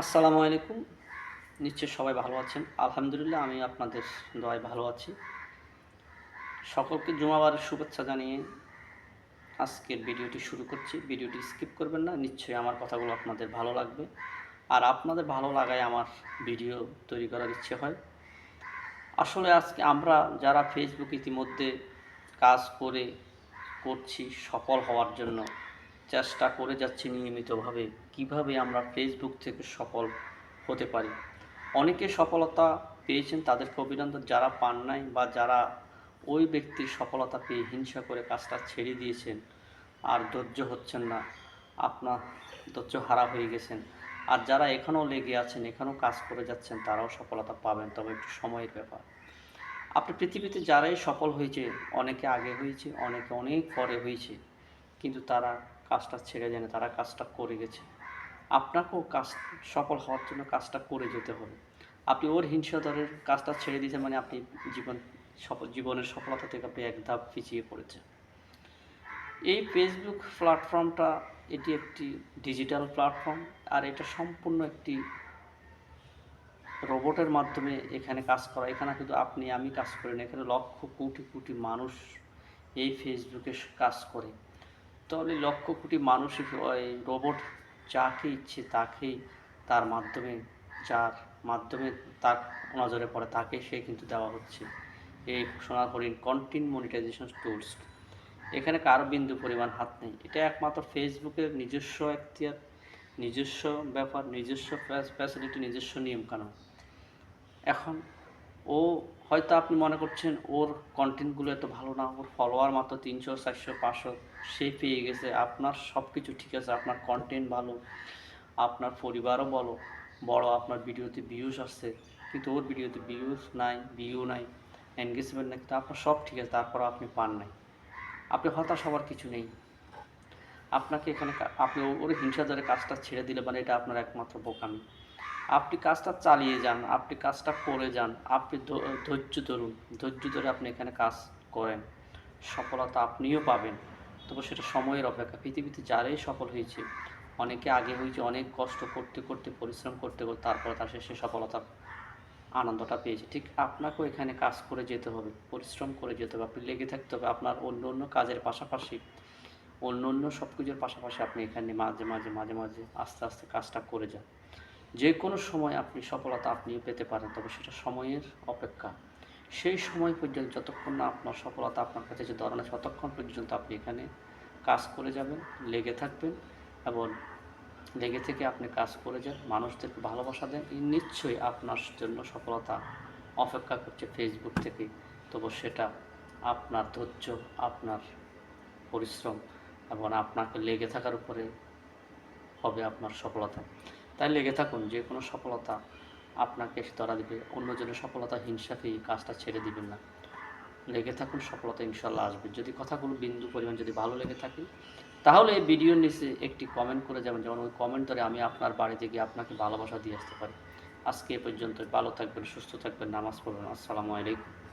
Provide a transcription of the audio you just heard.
আসসালামু আলাইকুম। নিশ্চয় সবাই ভালো আছেন। আলহামদুলিল্লাহ, আমি আপনাদের দোয়ায় ভালো আছি। সকলকে জুমাবারের শুভেচ্ছা জানিয়ে আজকের ভিডিওটি শুরু করছি। ভিডিওটি স্কিপ করবেন না, নিশ্চয়ই আমার কথাগুলো আপনাদের ভালো লাগবে। আর আপনাদের ভালো লাগায় আমার ভিডিও তৈরি করার ইচ্ছে হয়। আসলে আজকে আমরা যারা ফেসবুক ইতিমধ্যে কাজ করে করছি, সফল হওয়ার জন্য চেষ্টা করে যাচ্ছি নিয়মিতভাবে। কীভাবে আমরা ফেসবুক থেকে সফল হতে পারি? অনেকে সফলতা পেয়েছেন, তাদেরকে অভিনন্দন। যারা পান নাই বা যারা ওই ব্যক্তির সফলতা পেয়ে হিংসা করে কাজটা ছেড়ে দিয়েছেন আর ধৈর্য হচ্ছেন না, আপনার ধৈর্য হারা হয়ে গেছেন। আর যারা এখনও লেগে আছেন, এখনও কাজ করে যাচ্ছেন, তারাও সফলতা পাবেন। তবে একটু সময়ের ব্যাপার। আপনি পৃথিবীতে যারাই সফল হয়েছে, অনেকে আগে হয়েছে, অনেকে অনেক পরে হয়েছে। কিন্তু তারা কাজটা ছেড়ে দেয় না, তারা কাজটা করে গেছে। আপনাকেও কাজ সফল হওয়ার জন্য কাজটা করে যেতে হবে। আপনি ওর হিংসাদরের কাজটা ছেড়ে দিয়েছেন মানে আপনি জীবন জীবনের সফলতা থেকে আপনি এক ধাপ পিছিয়ে পড়েছেন। এই ফেসবুক প্ল্যাটফর্মটা এটি একটি ডিজিটাল প্ল্যাটফর্ম আর এটা সম্পূর্ণ একটি রোবটের মাধ্যমে এখানে কাজ করা। এখানে কিন্তু আপনি, আমি কাজ করি না। এখানে লক্ষ কোটি কোটি মানুষ এই ফেসবুকে কাজ করে। তাহলে লক্ষ কোটি মানুষ রোবট যাকে ইচ্ছে তাকেই তার মাধ্যমে, যার মাধ্যমে তার নজরে পড়ে তাকে সে কিন্তু দেওয়া হচ্ছে। এই সোনার হরিণ কন্টেন্ট মনিটাইজেশন টুলস এখানে কারও বিন্দু পরিমাণ হাত নেই। এটা একমাত্র ফেসবুকের নিজস্ব এখতিয়ার, নিজস্ব ব্যাপার, নিজস্ব ফ্যাসিলিটি নিজস্ব নিয়মকানুন। এখন ও হয়তো আপনি মনে করছেন ওর কন্টেন্টগুলো এত ভালো না, ওর ফলোয়ার মাত্র তিনশো, চারশো, পাঁচশো, সে পেয়ে গেছে। আপনার সব কিছু ঠিক আছে, আপনার কন্টেন্ট ভালো, আপনার পরিবারও বলো, বড় আপনার ভিডিওতে ভিউজ আসছে, কিন্তু ওর ভিডিওতে ভিউজ নাই ভিউ নাই এনগেজমেন্ট নাই কিন্তু আপনার সব ঠিক আছে তারপর আপনি পান নাই। আপনি হতাশ হওয়ার কিছু নেই। আপনাকে এখানে আপনি ওর হিংসা ধরে কাজটা ছেড়ে দিলে মানে এটা আপনার একমাত্র বোকামি। আপনি কাজটা চালিয়ে যান, আপনি কাজটা করে যান, আপনি ধৈর্য ধরুন। ধৈর্য ধরে আপনি এখানে কাজ করেন। সফলতা আপনিও পাবেন। তবে সেটা সময়ের অপেক্ষা। পৃথিবীতে যারাই সফল হয়েছে, অনেকে আগে হয়েছে, অনেক কষ্ট করতে করতে, পরিশ্রম করতে করতে, তারপরে তার শেষে সফলতা আনন্দটা পেয়েছে। ঠিক আপনাকেও এখানে কাজ করে যেতে হবে, পরিশ্রম করে যেতে হবে। আপনি লেগে থাকতে হবে আপনার অন্য অন্য কাজের পাশাপাশি। অন্য অন্য সব কিছুর পাশাপাশি আপনি এখানে মাঝে মাঝে মাঝে মাঝে আস্তে আস্তে কাজটা করে যান। যে কোনো সময় আপনি সফলতা আপনিও পেতে পারেন, তবে সেটা সময়ের অপেক্ষা। সেই সময় পর্যন্ত যতক্ষণ না আপনার সফলতা আপনার কাছে যে ধরনের ততক্ষণ পর্যন্ত আপনি এখানে কাজ করে যাবেন, লেগে থাকবেন এবং লেগে থেকে আপনি কাজ করে যান। মানুষদেরকে ভালোবাসা দেন। নিশ্চয়ই আপনার জন্য সফলতা অপেক্ষা করছে ফেসবুক থেকে। তবু সেটা আপনার ধৈর্য, আপনার পরিশ্রম এবং আপনাকে লেগে থাকার উপরে হবে আপনার সফলতা। তাই লেগে থাকুন, যে কোনো সফলতা আপনাকে ধরা দিবে। অন্যজনের সফলতা, হিংসাকে এই কাজটা ছেড়ে দিবেন না। লেগে থাকুন, সফলতা ইনশাল্লাহ আসবে। যদি কথাগুলো বিন্দু পরিমাণ যদি ভালো লেগে থাকে, তাহলে এই ভিডিওর নিচে একটি কমেন্ট করে যাবেন। যেমন ওই কমেন্ট ধরে আমি আপনার বাড়িতে গিয়ে আপনাকে ভালোবাসা দিয়ে আসতে পারি। আজকে এ পর্যন্ত ভালো থাকবেন, সুস্থ থাকবেন, নামাজ পড়বেন। আসসালামু আলাইকুম।